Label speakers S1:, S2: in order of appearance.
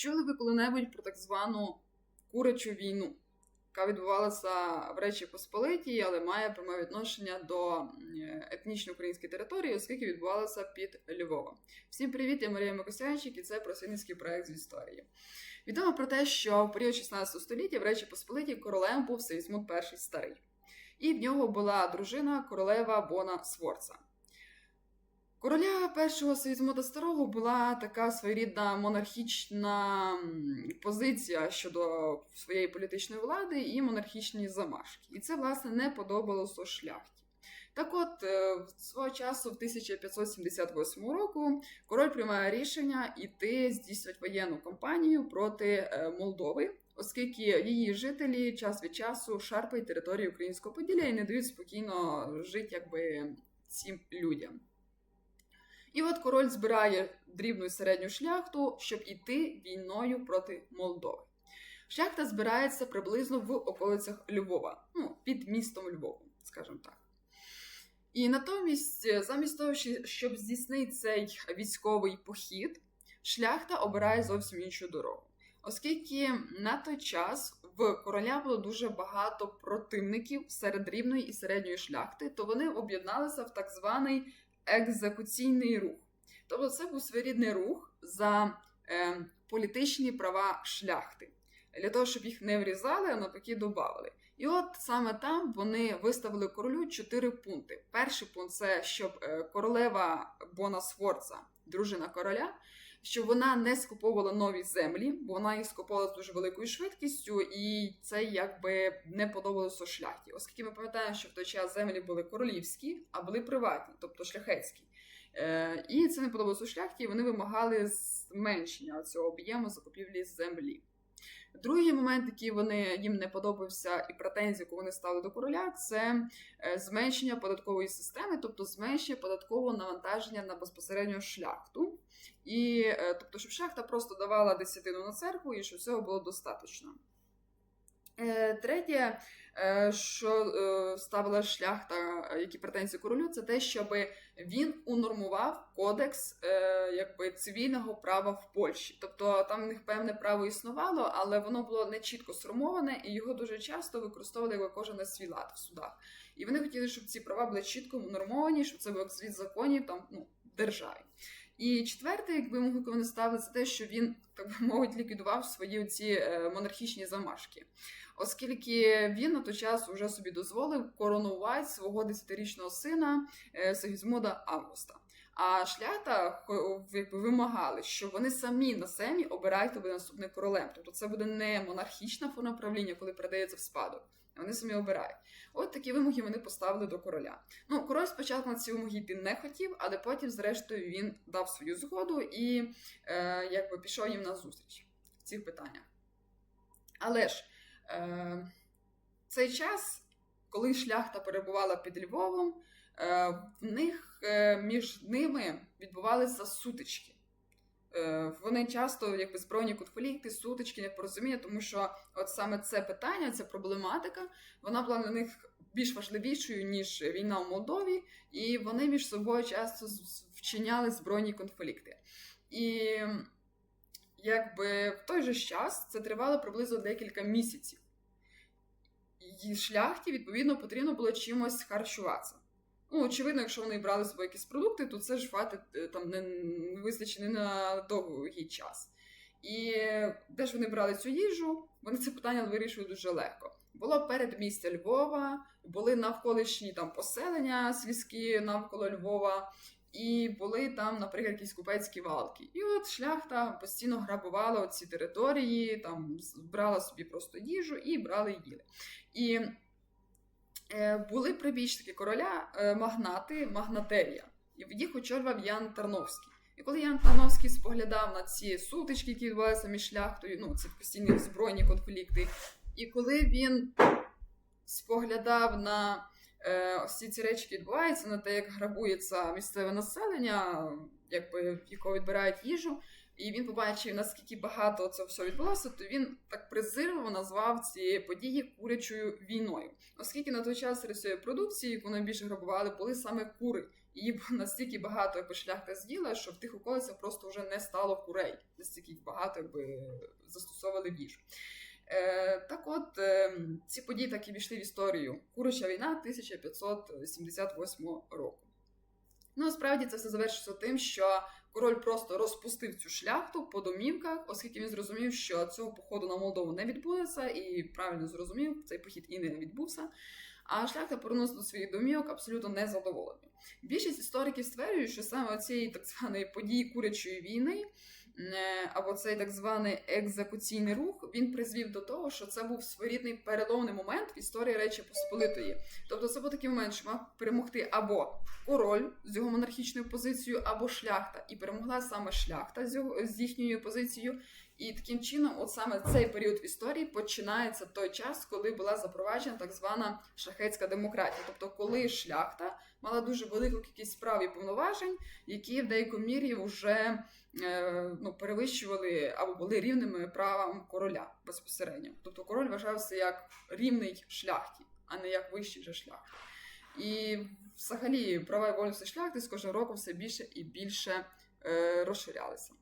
S1: чули ви коли-небудь про так звану курячу війну, яка відбувалася в Речі Посполитій, але має пряме відношення до етнічно української території, оскільки відбувалася під Львовом. Всім привіт, я Марія Микосянчик, і це просвітницький проект з історії. Відомо про те, що в період 16 століття в Речі Посполитій королем був Сигізмунд І старий, і в нього була дружина королева Бона Сворца. Короля першого Сигізмунда Старого була така своєрідна монархічна позиція щодо своєї політичної влади і монархічні замашки. І це, власне, не подобалося шляхті. Так от, е, свого часу, в 1578 року, король приймає рішення іти здійснювати воєнну кампанію проти е, Молдови, оскільки її жителі час від часу шарпають територію українського поділля і не дають спокійно жити якби цим людям. І от король збирає дрібну і середню шляхту, щоб іти війною проти Молдови. Шляхта збирається приблизно в околицях Львова, ну, під містом Львовом, скажімо так. І натомість, е, замість того, щоб здійснити цей військовий похід, шляхта обирає зовсім іншу дорогу. Оскільки на той час в короля було дуже багато противників серед рівної і середньої шляхти, то вони об'єдналися в так званий екзекуційний рух. Тобто це був своєрідний рух за е, політичні права шляхти, для того, щоб їх не врізали, а навпаки додавали. І от саме там вони виставили королю чотири пункти. Перший пункт це щоб е, королева Бона Сфорца, дружина короля, щоб вона не скуповувала нові землі, бо вона їх скуповувала з дуже великою швидкістю, і це якби не подобалося шляхті. Оскільки ми пам'ятаємо, що в той час землі були королівські, а були приватні, тобто шляхетські. Е, і це не подобалося шляхті, і вони вимагали зменшення цього об'єму закупівлі землі. Другий момент, який вони їм не подобався, і претензії, яку вони ставили до короля, це е, зменшення податкової системи, тобто зменшення податкового навантаження на безпосередньо шляхту. І е, тобто, щоб шляхта просто давала десятину на церкву, і щоб цього було достатньо. Е, Третє, е, що ставила шляхта, які претензії королю, це те, щоб він унормував кодекс якби цивільного права в Польщі. Тобто там в них певне право існувало, але воно було не чітко сформоване, і його дуже часто використовували як кожен на свій лад в судах. І вони хотіли, щоб ці права були чітко унормовані, щоб це був звіт законів там ну державі. І четверте, якби вимогу, яку вони ставили, це те, що він так би мовити ліквідував свої ці е, монархічні замашки, оскільки він на той час вже собі дозволив коронувати свого десятирічного сина е, Сигізмуда Августа. А шляхта якби, вимагали, що вони самі на семі обирають, хто буде наступним королем. Тобто це буде не монархічна форма правління, коли передається в спадок. Вони самі обирають. От такі вимоги вони поставили до короля. Ну, король спочатку на ці вимоги йти не хотів, але потім, зрештою, він дав свою згоду і е, якби пішов їм на зустріч в цих питаннях. Але ж е, цей час, коли шляхта перебувала під Львовом, е, в них е, між ними відбувалися сутички. Е, Вони часто якби збройні конфлікти, сутички, непорозуміння, тому що от саме це питання, ця проблематика, вона була для них більш важливішою, ніж війна в Молдові, і вони між собою часто вчиняли збройні конфлікти. І якби в той же час це тривало приблизно декілька місяців. І шляхті, відповідно, потрібно було чимось харчуватися. Ну, очевидно, якщо вони брали з собою якісь продукти, то це ж хватить е, там не, вистачить не на довгий час. І де ж вони брали цю їжу? Вони це питання вирішили дуже легко. Було передмістя Львова, були навколишні там поселення сільські навколо Львова, і були там, наприклад, якісь купецькі валки. І от шляхта постійно грабувала ці території, там брала собі просто їжу і брали і їли. І е, були прибічники короля, е, магнати, магнатерія. І їх очолював Ян Тарновський. І коли Ян Тарновський споглядав на ці сутички, які відбувалися між шляхтою, ну, ці постійні збройні конфлікти, і коли він споглядав на е, ось ці речі, які відбуваються, на те, як грабується місцеве населення, якби якого відбирають їжу, і він побачив, наскільки багато це все відбулося, то він так презирливо назвав ці події курячою війною. Оскільки на той час цієї продукції, яку найбільше грабували, були саме кури. Її настільки багато, як шляхта з'їла, що в тих околицях просто вже не стало курей. настільки багато якби застосовували в їжу. Е, так от, е, ці події так і війшли в історію. Куряча війна 1578 року. Ну, насправді це все завершиться тим, що король просто розпустив цю шляхту по домівках, оскільки він зрозумів, що цього походу на Молдову не відбудеться, і правильно зрозумів, цей похід і не відбувся. А шляхта повернулася до своїх домівок абсолютно незадоволені. Більшість істориків стверджують, що саме цієї так званої події курячої війни, або цей так званий екзекуційний рух, він призвів до того, що це був своєрідний переломний момент в історії Речі Посполитої. Тобто, це був такий момент, що мав перемогти або король з його монархічною позицією, або шляхта, і перемогла саме шляхта з, його, з їхньою позицією. І таким чином, от саме цей період в історії починається той час, коли була запроваджена так звана шахетська демократія. Тобто, коли шляхта мала дуже велику кількість справ і повноважень, які в деякій мірі вже е, ну, перевищували або були рівними правам короля безпосередньо. Тобто король вважався як рівний шляхті, а не як вищий вже шлях. І взагалі права і вольності шляхти з кожним роком все більше і більше е, розширялися.